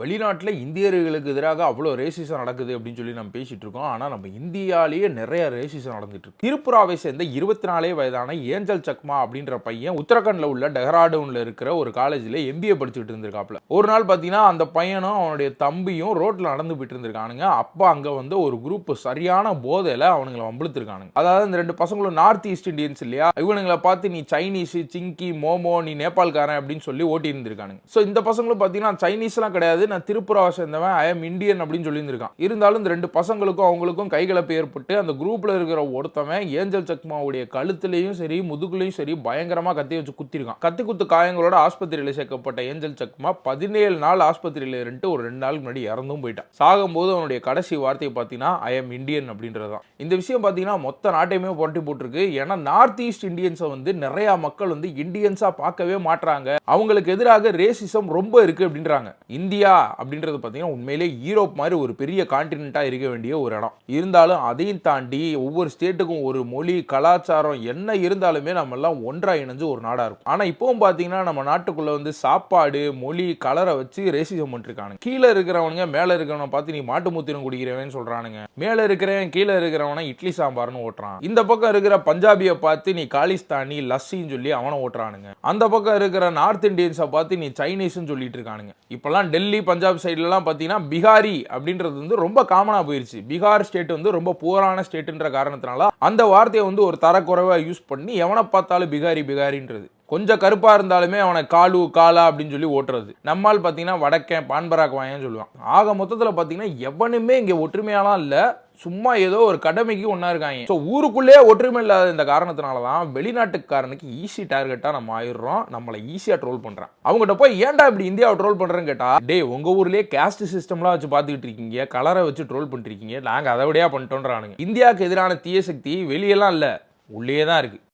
வெளிநாட்டில் இந்தியர்களுக்கு எதிராக அவ்வளோ ரேசிசம் நடக்குது அப்படின்னு சொல்லி நம்ம பேசிகிட்டு இருக்கோம். ஆனால் நம்ம இந்தியாலேயே நிறைய ரேசிசம் நடந்துட்டு இருக்கு. திரிபுராவை சேர்ந்த இருபத்தி நாலே வயதான ஏஞ்சல் சக்மா அப்படின்ற பையன் உத்தரகண்டில் உள்ள டெஹ்ராடூனில் இருக்கிற ஒரு காலேஜில் எம்பிஏ படிச்சுட்டு இருந்திருக்காப்ல ஒரு நாள் பார்த்தீங்கன்னா அந்த பையனும் அவனுடைய தம்பியும் ரோட்டில் நடந்து போயிட்டு இருந்திருக்கானுங்க. அப்போ அங்கே வந்து ஒரு குரூப் சரியான போதையில் அவனுங்களை வம்பிழுத்திருக்கானுங்க. அதாவது இந்த ரெண்டு பசங்களும் நார்த் ஈஸ்ட் இந்தியன்ஸ் இல்லையா? இவனுங்களை பார்த்து நீ சைனீஸ் சிங்கி மோமோ நீ நேபாள்காரன் அப்படின்னு சொல்லி ஓட்டி இருந்திருக்கானுங்க ஸோ இந்த பசங்களும் பார்த்தீங்கன்னா சைனீஸ்லாம் கிடையாது. நான் திருப்புராவை சேர்ந்தவன் ஐ எம் இந்தியன் அப்படின்னு சொல்லியிருந்திருக்கான். இருந்தாலும் இந்த ரெண்டு பசங்களுக்கும் அவங்களுக்கும் கைகலப்பு ஏற்பட்டு அந்த குரூப்ல இருக்கிற ஒருத்தவன் ஏஞ்சல் சக்மாவுடைய கழுத்துலையும் சரி முதுகுலையும் சரி பயங்கரமா கத்தி வச்சு குத்திருக்கான். கத்தி குத்து காயங்களோட ஆஸ்பத்திரியில் சேர்க்கப்பட்ட ஏஞ்சல் சக்மா பதினேழு நாள் ஆஸ்பத்திரியில் இருந்துட்டு ஒரு ரெண்டு நாளுக்கு முன்னாடி இறந்தும் போயிட்டான். சாகும்போது அவனுடைய கடைசி வார்த்தையை பார்த்தீங்கன்னா ஐ எம் இந்தியன் அப்படின்றது தான் இந்த விஷயம் பார்த்தீங்கன்னா மொத்த நாட்டையுமே புரட்டி போட்டிருக்கு. ஏன்னா நார்த் ஈஸ்ட் இந்தியன்ஸை வந்து நிறைய மக்கள் வந்து இந்தியன்ஸா பார்க்கவே மாட்றாங்க. அவங்களுக்கு எதிராக ரேசிசம் ரொம்ப இருக்கு அப்படின்றாங்க. இந்தியா அப்படின்றது பார்த்தீங்கன்னா உண்மையிலே யூரோப் மாதிரி ஒரு பெரிய கான்டினெண்ட்டாக இருக்க வேண்டிய ஒரு இடம். இருந்தாலும் அதையும் தாண்டி ஒவ்வொரு ஸ்டேட்டுக்கும் ஒரு மொழி கலாச்சாரம் என்ன இருந்தாலுமே நம்ம எல்லாம் ஒன்றா இணைஞ்சு ஒரு நாடாக இருக்கும். ஆனால் இப்போவும் பார்த்தீங்கன்னா நம்ம நாட்டுக்குள்ள வந்து சாப்பாடு மொழி கலரை வச்சு ரேசிசம் பண்ணிருக்கானுங்க. கீழே இருக்கிறவனுங்க மேலே இருக்கிறவனை பார்த்து நீ மாட்டு மூத்திரம் குடிக்கிறவன்னு சொல்றானுங்க. மேலே இருக்கிறவன் கீழே இருக்கிறவனை இட்லி சாம்பார்னு ஓட்டுறான். இந்த பக்கம் இருக்கிற பஞ்சாபியை பார்த்து நீ காலிஸ்தானி லஸ்ஸின்னு சொல்லி அவனை ஓட்டுறானுங்க. அந்த பக்கம் இருக்கிற நார்த் இந்தியன்ஸை பார்த்து நீ சைனீஸ்ன்னு சொல்லிட்டு இருக்கானுங்க. இப்போல்லாம் டெல்லி பஞ்சாப் சைட்லலாம் பார்த்தீங்கன்னா பிகாரி அப்படின்றது வந்து ரொம்ப காமனாக போயிடுச்சு பீகார் ஸ்டேட் வந்து ரொம்ப புவரான ஸ்டேட்டுன்ற காரணத்தினால அந்த வார்த்தையை வந்து ஒரு தரக்குறைவாக யூஸ் பண்ணி எவனை பார்த்தாலும் பிகாரி பிகாரின்றது. கொஞ்சம் கருப்பாக இருந்தாலுமே அவனை காலு காலா அப்படின்னு சொல்லி ஓட்டுறது. நம்மால் பார்த்தீங்கன்னா வடக்கன் பான்பராக் வாயன்னு சொல்லுவான் ஆக மொத்தத்தில் பார்த்தீங்கன்னா எவனுமே இங்கே ஒற்றுமையாலாம் இல்லை. சும்மா ஏதோ ஒரு கடமைக்கு ஒன்றா இருக்காங்க. ஸோ ஊருக்குள்ளே ஒற்றுமை இல்லாத இந்த காரணத்தினால தான் வெளிநாட்டுக்காரனுக்கு ஈஸி டார்கெட்டாக நம்ம ஆயிடுறோம். நம்மளை ஈஸியாக ட்ரோல் பண்ணுறான் அவங்ககிட்ட போய் ஏன்டா இப்படி இந்தியாவை ட்ரோல் பண்ணுறேன்னு கேட்டால் டே உங்கள் ஊர்லேயே கேஸ்ட் சிஸ்டம்லாம் வச்சு பார்த்துக்கிட்டு இருக்கீங்க. கலரை வச்சு ட்ரோல் பண்ணிருக்கீங்க நாங்கள் அதை விடையாக பண்ணிட்டோன்றானுங்க இந்தியாவுக்கு எதிரான தீய சக்தி வெளியெல்லாம் இல்லை. உள்ளே தான் இருக்குது